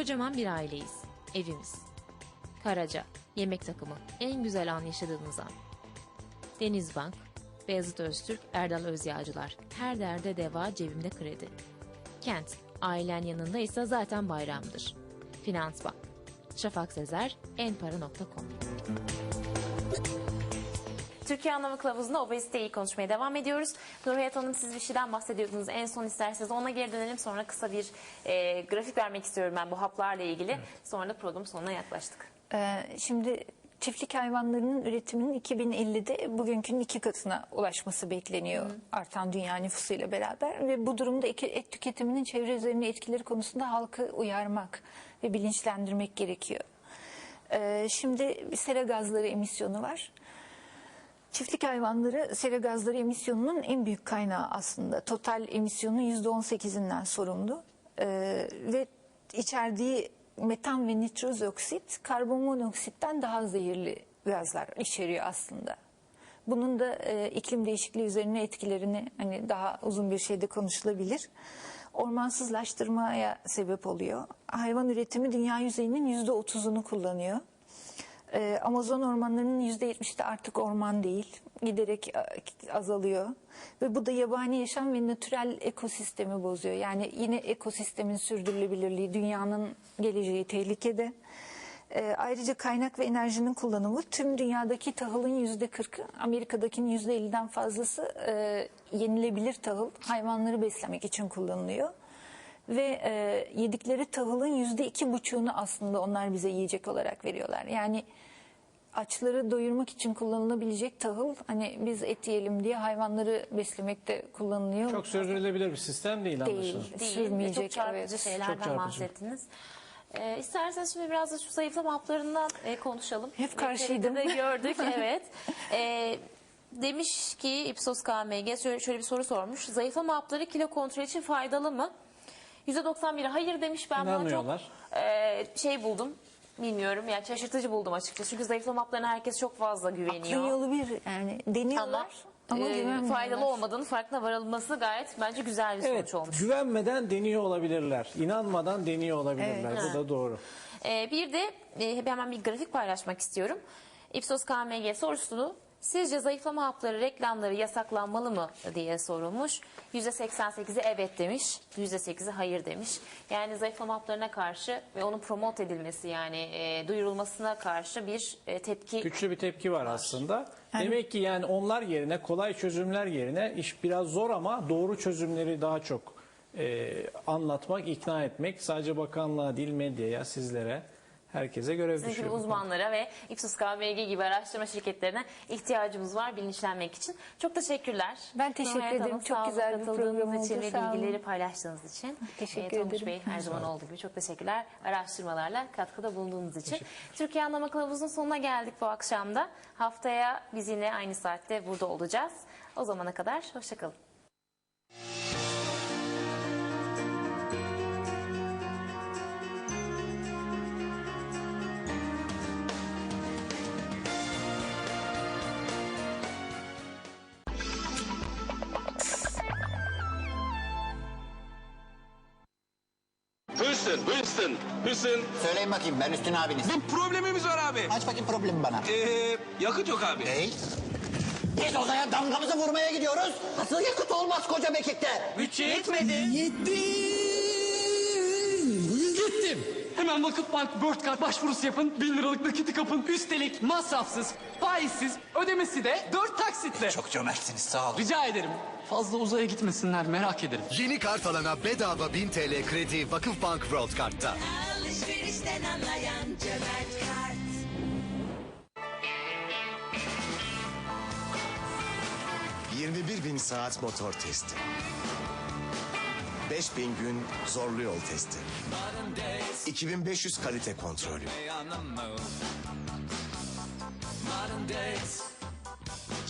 Kocaman bir aileyiz. Evimiz. Karaca, yemek takımı, en güzel an yaşadığımız an. Denizbank, Beyazıt Öztürk, Erdal Özyağcılar. Her derde deva cebimde kredi. Kent, ailen yanındaysa zaten bayramdır. Finansbank, Şafak Sezer, enpara.com. Türkiye Anlamı Kılavuzu'nda obeziteyi konuşmaya devam ediyoruz. Nurhayat Hanım siz bir şeyden bahsediyordunuz. En son isterseniz ona geri dönelim. Sonra kısa bir e, grafik vermek istiyorum ben bu haplarla ilgili. Sonra da program sonuna yaklaştık. Ee, şimdi çiftlik hayvanlarının üretiminin 2050'de bugünkünün iki katına ulaşması bekleniyor. Artan dünya nüfusuyla beraber ve bu durumda et tüketiminin çevre üzerine etkileri konusunda halkı uyarmak ve bilinçlendirmek gerekiyor. Ee, şimdi sera gazları emisyonu var. Çiftlik hayvanları sera gazları emisyonunun en büyük kaynağı aslında. Total emisyonun %18'inden sorumlu. Ee, ve içerdiği metan ve nitroz oksit karbon monoksitten daha zehirli gazlar içeriyor aslında. Bunun da e, iklim değişikliği üzerine etkilerini hani daha uzun bir şeyde konuşulabilir. Ormansızlaştırmaya sebep oluyor. Hayvan üretimi dünya yüzeyinin %30'unu kullanıyor. Ee, Amazon ormanlarının %70'i de artık orman değil. Giderek e, azalıyor. Ve bu da yabani yaşam ve natürel ekosistemi bozuyor. Yani yine ekosistemin sürdürülebilirliği, dünyanın geleceği tehlikede. Ee, ayrıca kaynak ve enerjinin kullanımı tüm dünyadaki tahılın %40'ı, Amerika'dakinin %50'den fazlası e, yenilebilir tahıl hayvanları beslemek için kullanılıyor ve e, yedikleri tahılın yüzde iki buçuğunu aslında onlar bize yiyecek olarak veriyorlar. Yani açları doyurmak için kullanılabilecek tahıl hani biz et yiyelim diye hayvanları beslemekte kullanılıyor. Çok sürdürülebilir bir sistem değil Değil. anlaşılan. Değil. Sürmeyecek, Ve çok çarpıcı evet. şeylerden Çok çarpıcı. bahsettiniz. Ee, isterseniz şimdi biraz da şu zayıflama haplarından e, konuşalım. Hep karşıydım. Reçetede gördük evet. Ee, demiş ki Ipsos KMG şöyle, şöyle bir soru sormuş. Zayıflama hapları kilo kontrol için faydalı mı? %91'i hayır demiş. Ben buna çok İnanmıyorlar. e, şey buldum. Bilmiyorum yani şaşırtıcı buldum açıkçası. Çünkü zayıflama haplarına herkes çok fazla Aklın güveniyor. yolu bir yani deniyorlar Ama, ama, e, güvenmiyorlar. faydalı olmadığını farkına varılması gayet bence güzel bir Evet, sonuç olmuş. güvenmeden deniyor olabilirler. İnanmadan deniyor olabilirler. Bu da doğru. Ee, bir de e, hemen bir grafik paylaşmak istiyorum. Ipsos KMG sorusunu sizce zayıflama hapları reklamları yasaklanmalı mı diye sorulmuş. %88'i evet demiş, %8'i hayır demiş. Yani zayıflama haplarına karşı ve onun promote edilmesi yani e, duyurulmasına karşı bir e, tepki Güçlü bir tepki var aslında. Demek ki yani onlar yerine kolay çözümler yerine iş biraz zor ama doğru çözümleri daha çok e, anlatmak, ikna etmek sadece bakanlığa değil medyaya, sizlere, herkese görev gibi düşüyor. uzmanlara ve Ipsos KMG gibi araştırma şirketlerine ihtiyacımız var bilinçlenmek için. Çok teşekkürler. Ben teşekkür ederim. Hanım, Çok sağ olun güzel bir katıldığınız program için oldu. ve Sağ olun. bilgileri paylaştığınız için. Teşekkür Tonguç ederim. Bey her zaman olduğu gibi çok teşekkürler. Araştırmalarla katkıda bulunduğunuz için. Türkiye Anlama Kılavuzu'nun sonuna geldik bu akşamda. Haftaya biz yine aynı saatte burada olacağız. O zamana kadar hoşçakalın. Houston. Söyleyin bakayım ben Üstün abiniz. Bir problemimiz var abi. Aç bakayım problemi bana. Ee, yakıt yok abi. Ney? Biz odaya damgamızı vurmaya gidiyoruz. Nasıl yakıt olmaz koca mekikte? Bütçe yetmedi. Yetti. Gittim. Hemen Vakıfbank World Card başvurusu yapın. Bin liralık nakiti kapın. Üstelik masrafsız, faizsiz, ödemesi de dört taksitle. Çok cömertsiniz sağ olun. Rica ederim. Fazla uzaya gitmesinler merak ederim. Yeni kart alana bedava 1000 TL kredi Vakıfbank World Kart'ta. Alışverişten anlayan cömert kart. bin saat motor testi. 5000 gün zorlu yol testi. 2500 kalite kontrolü.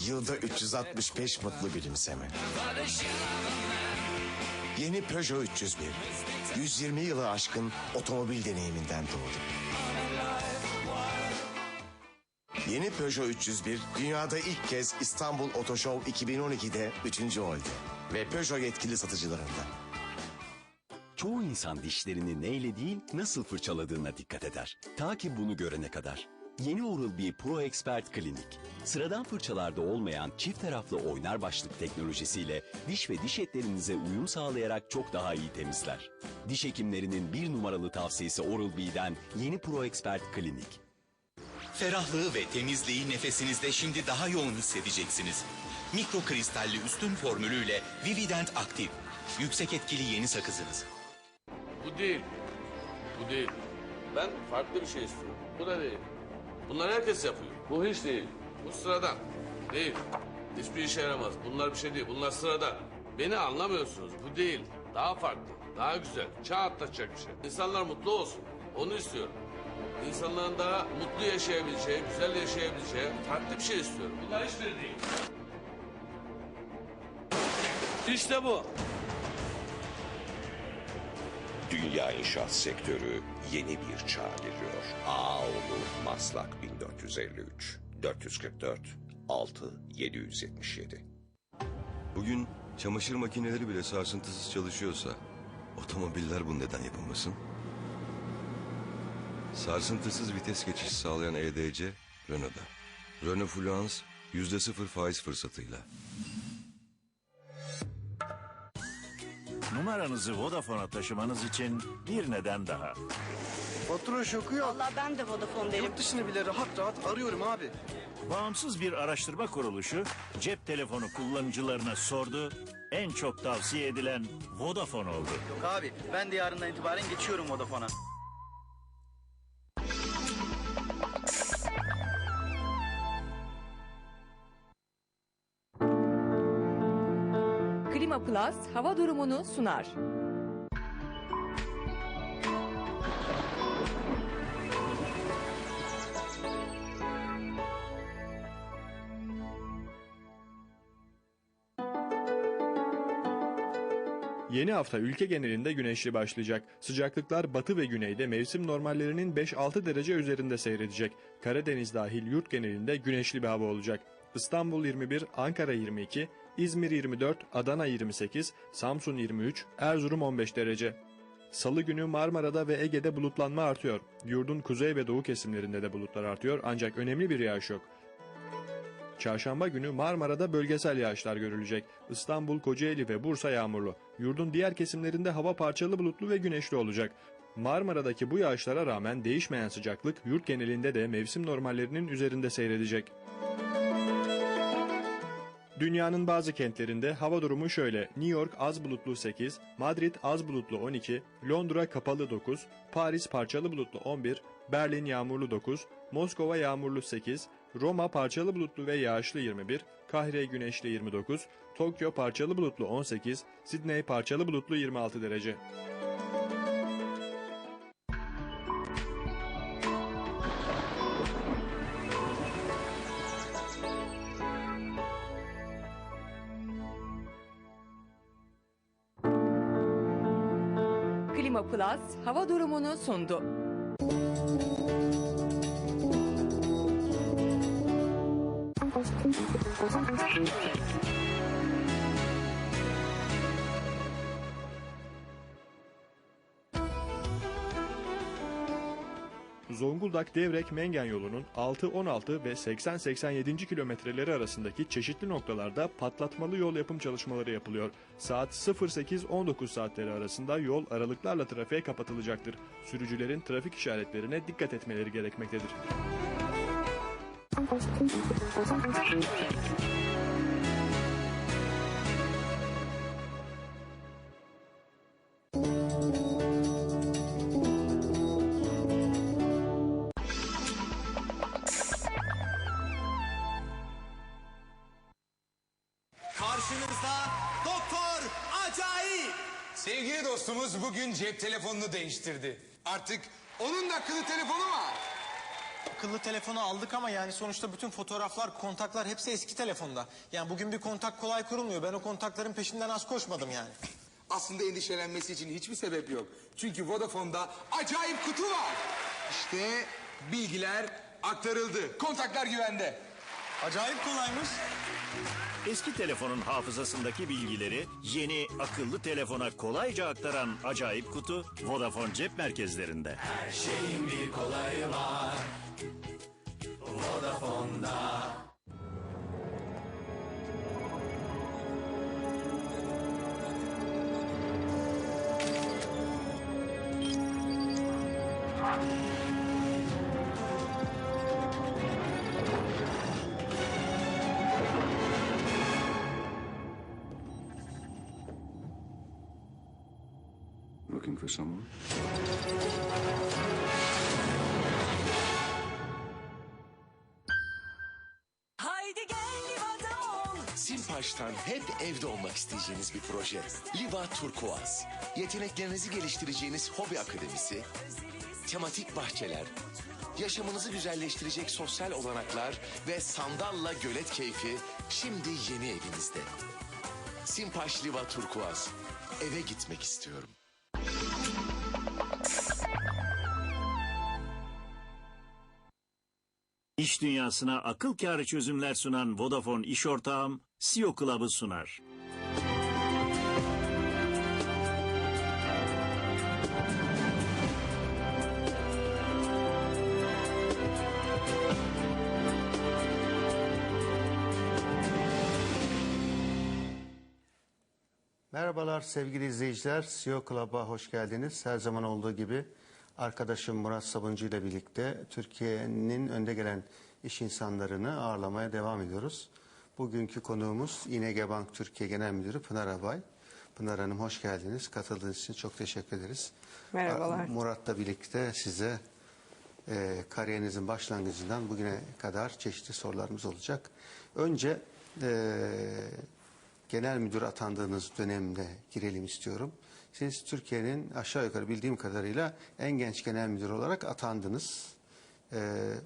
Yılda 365 mutlu gülümseme. Yeni Peugeot 301. 120 yılı aşkın otomobil deneyiminden doğdu. Yeni Peugeot 301 dünyada ilk kez İstanbul Oto Show 2012'de 3. oldu ve Peugeot yetkili satıcılarında. Çoğu insan dişlerini neyle değil nasıl fırçaladığına dikkat eder. Ta ki bunu görene kadar. Yeni Oral-B Pro Expert Klinik. Sıradan fırçalarda olmayan çift taraflı oynar başlık teknolojisiyle diş ve diş etlerinize uyum sağlayarak çok daha iyi temizler. Diş hekimlerinin bir numaralı tavsiyesi Oral-B'den yeni Pro Expert Klinik. Ferahlığı ve temizliği nefesinizde şimdi daha yoğun hissedeceksiniz. Mikro kristalli üstün formülüyle Vivident Aktif. Yüksek etkili yeni sakızınız. Bu değil. Bu değil. Ben farklı bir şey istiyorum. Bu da değil. Bunlar herkes yapıyor. Bu hiç değil. Bu sıradan. Değil. Hiçbir işe yaramaz. Bunlar bir şey değil. Bunlar sıradan. Beni anlamıyorsunuz. Bu değil. Daha farklı. Daha güzel. Çağ atlatacak bir şey. İnsanlar mutlu olsun. Onu istiyorum. İnsanların daha mutlu yaşayabileceği, güzel yaşayabileceği farklı bir şey istiyorum. Bunlar hiçbiri değil. İşte bu. Dünya inşaat sektörü yeni bir çağ giriyor. Ağoğlu Maslak 1453 444 6 777. Bugün çamaşır makineleri bile sarsıntısız çalışıyorsa otomobiller bunu neden yapamasın? Sarsıntısız vites geçişi sağlayan EDC Renault'da. Renault Fluence %0 faiz fırsatıyla. Numaranızı Vodafone'a taşımanız için bir neden daha. Fatura şoku yok. Valla ben de Vodafone'dayım. Yurt dışını bile rahat rahat arıyorum abi. Bağımsız bir araştırma kuruluşu cep telefonu kullanıcılarına sordu. En çok tavsiye edilen Vodafone oldu. Yok abi ben de yarından itibaren geçiyorum Vodafone'a. Klima Plus hava durumunu sunar. Yeni hafta ülke genelinde güneşli başlayacak. Sıcaklıklar batı ve güneyde mevsim normallerinin 5-6 derece üzerinde seyredecek. Karadeniz dahil yurt genelinde güneşli bir hava olacak. İstanbul 21, Ankara 22, İzmir 24, Adana 28, Samsun 23, Erzurum 15 derece. Salı günü Marmara'da ve Ege'de bulutlanma artıyor. Yurdun kuzey ve doğu kesimlerinde de bulutlar artıyor ancak önemli bir yağış yok. Çarşamba günü Marmara'da bölgesel yağışlar görülecek. İstanbul, Kocaeli ve Bursa yağmurlu. Yurdun diğer kesimlerinde hava parçalı bulutlu ve güneşli olacak. Marmara'daki bu yağışlara rağmen değişmeyen sıcaklık yurt genelinde de mevsim normallerinin üzerinde seyredecek. Dünyanın bazı kentlerinde hava durumu şöyle. New York az bulutlu 8, Madrid az bulutlu 12, Londra kapalı 9, Paris parçalı bulutlu 11, Berlin yağmurlu 9, Moskova yağmurlu 8, Roma parçalı bulutlu ve yağışlı 21, Kahire güneşli 29, Tokyo parçalı bulutlu 18, Sydney parçalı bulutlu 26 derece. Klima Plus hava durumunu sundu. Zonguldak Devrek Mengen yolunun 6, 16 ve 80, 87. kilometreleri arasındaki çeşitli noktalarda patlatmalı yol yapım çalışmaları yapılıyor. Saat 08-19 saatleri arasında yol aralıklarla trafiğe kapatılacaktır. Sürücülerin trafik işaretlerine dikkat etmeleri gerekmektedir. Karşınızda Doktor Acayip. Sevgili dostumuz bugün cep telefonunu değiştirdi. Artık onun da akıllı telefonu var. Akıllı telefonu aldık ama yani sonuçta bütün fotoğraflar, kontaklar hepsi eski telefonda. Yani bugün bir kontak kolay kurulmuyor. Ben o kontakların peşinden az koşmadım yani. Aslında endişelenmesi için hiçbir sebep yok. Çünkü Vodafone'da acayip kutu var. İşte bilgiler aktarıldı. Kontaklar güvende. Acayip kolaymış. Eski telefonun hafızasındaki bilgileri yeni akıllı telefona kolayca aktaran acayip kutu Vodafone cep merkezlerinde. Her şeyin bir kolayı var. Vodafone'da. Looking for someone? Haydi gel Liva'da ol. Simpaş'tan hep evde olmak isteyeceğiniz bir proje. Liva Turkuaz. Yeteneklerinizi geliştireceğiniz hobi akademisi, tematik bahçeler, yaşamınızı güzelleştirecek sosyal olanaklar ve sandalla gölet keyfi şimdi yeni evinizde. Simpaş Liva Turkuaz. Eve gitmek istiyorum. İş dünyasına akıl kârı çözümler sunan Vodafone iş ortağım CEO Club'ı sunar. Merhabalar sevgili izleyiciler. CEO Club'a hoş geldiniz. Her zaman olduğu gibi arkadaşım Murat Sabuncu ile birlikte Türkiye'nin önde gelen iş insanlarını ağırlamaya devam ediyoruz. Bugünkü konuğumuz İNG Bank Türkiye Genel Müdürü Pınar Abay. Pınar Hanım hoş geldiniz. Katıldığınız için çok teşekkür ederiz. Merhabalar. Murat'la birlikte size e, kariyerinizin başlangıcından bugüne kadar çeşitli sorularımız olacak. Önce e, genel müdür atandığınız dönemde girelim istiyorum. Siz Türkiye'nin aşağı yukarı bildiğim kadarıyla en genç genel müdür olarak atandınız. E,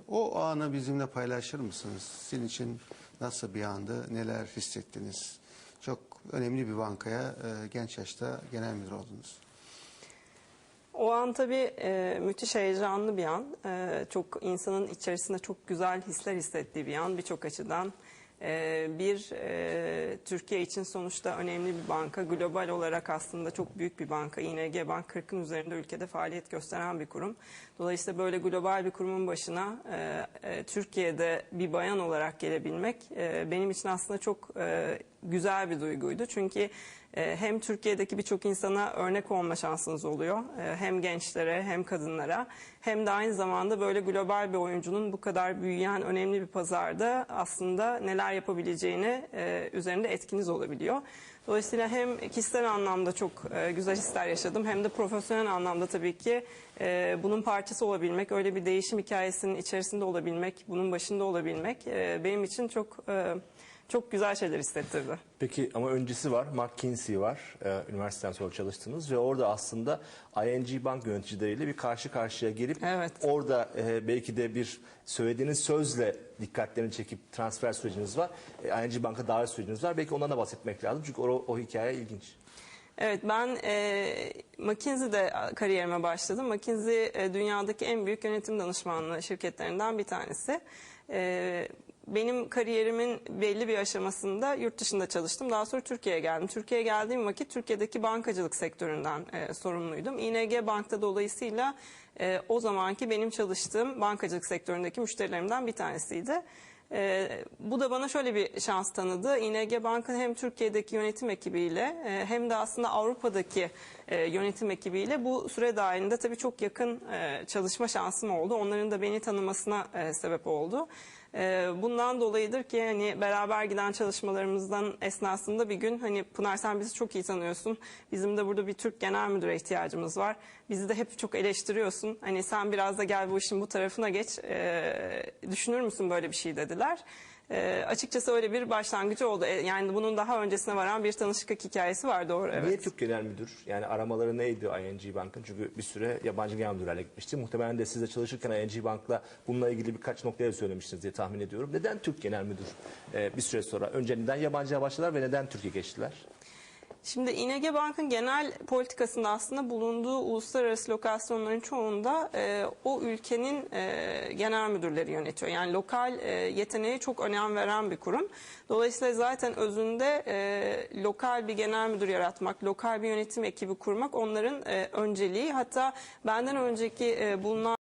o anı bizimle paylaşır mısınız? Sizin için nasıl bir andı? Neler hissettiniz? Çok önemli bir bankaya e, genç yaşta genel müdür oldunuz. O an tabii e, müthiş heyecanlı bir an. E, çok insanın içerisinde çok güzel hisler hissettiği bir an birçok açıdan. E, bir e, Türkiye için sonuçta önemli bir banka. Global olarak aslında çok büyük bir banka. ING Bank 40'ın üzerinde ülkede faaliyet gösteren bir kurum. Dolayısıyla böyle global bir kurumun başına e, e, Türkiye'de bir bayan olarak gelebilmek benim için aslında çok güzel bir duyguydu. Çünkü hem Türkiye'deki birçok insana örnek olma şansınız oluyor. E, hem gençlere hem kadınlara hem de aynı zamanda böyle global bir oyuncunun bu kadar büyüyen önemli bir pazarda aslında neler yapabileceğini e, üzerinde etkiniz olabiliyor. Dolayısıyla hem kişisel anlamda çok e, güzel hisler yaşadım hem de profesyonel anlamda tabii ki e, bunun parçası olabilmek, öyle bir değişim hikayesinin içerisinde olabilmek, bunun başında olabilmek benim için çok çok güzel şeyler hissettirdi. Peki ama öncesi var. McKinsey var. Ee, üniversiteden sonra çalıştınız ve orada aslında ING Bank yöneticileriyle bir karşı karşıya gelip orada e, belki de bir söylediğiniz sözle dikkatlerini çekip transfer süreciniz var. E, ING Bank'a davet süreciniz var. Belki ondan da bahsetmek lazım. Çünkü o, o hikaye ilginç. Evet ben e, McKinsey'de kariyerime başladım. McKinsey e, dünyadaki en büyük yönetim danışmanlığı şirketlerinden bir tanesi. E, benim kariyerimin belli bir aşamasında yurt dışında çalıştım. Daha sonra Türkiye'ye geldim. Türkiye'ye geldiğim vakit Türkiye'deki bankacılık sektöründen e, sorumluydum. ING Bank'ta dolayısıyla e, o zamanki benim çalıştığım bankacılık sektöründeki müşterilerimden bir tanesiydi. E, bu da bana şöyle bir şans tanıdı. ING Bank'ın hem Türkiye'deki yönetim ekibiyle e, hem de aslında Avrupa'daki e, yönetim ekibiyle bu süre dahilinde tabii çok yakın e, çalışma şansım oldu. Onların da beni tanımasına e, sebep oldu. E, bundan dolayıdır ki hani beraber giden çalışmalarımızdan esnasında bir gün hani Pınar sen bizi çok iyi tanıyorsun. Bizim de burada bir Türk genel müdüre ihtiyacımız var. Bizi de hep çok eleştiriyorsun. Hani sen biraz da gel bu işin bu tarafına geç. E, düşünür müsün böyle bir şey dediler. E, açıkçası öyle bir başlangıcı oldu. E, yani bunun daha öncesine varan bir tanışıklık hikayesi var doğru evet. Niye Türk Genel Müdür? Yani aramaları neydi ING Bank'ın? Çünkü bir süre yabancı genel müdürlerle gitmişti. Muhtemelen de siz de çalışırken ING Bank'la bununla ilgili birkaç noktaya söylemiştiniz diye tahmin ediyorum. Neden Türk Genel Müdür? Ee, bir süre sonra önce neden yabancıya başladılar ve neden Türkiye geçtiler? Şimdi İNG Bank'ın genel politikasında aslında bulunduğu uluslararası lokasyonların çoğunda e, o ülkenin e, genel müdürleri yönetiyor. Yani lokal e, yeteneğe çok önem veren bir kurum. Dolayısıyla zaten özünde e, lokal bir genel müdür yaratmak, lokal bir yönetim ekibi kurmak onların e, önceliği. Hatta benden önceki e, bulunan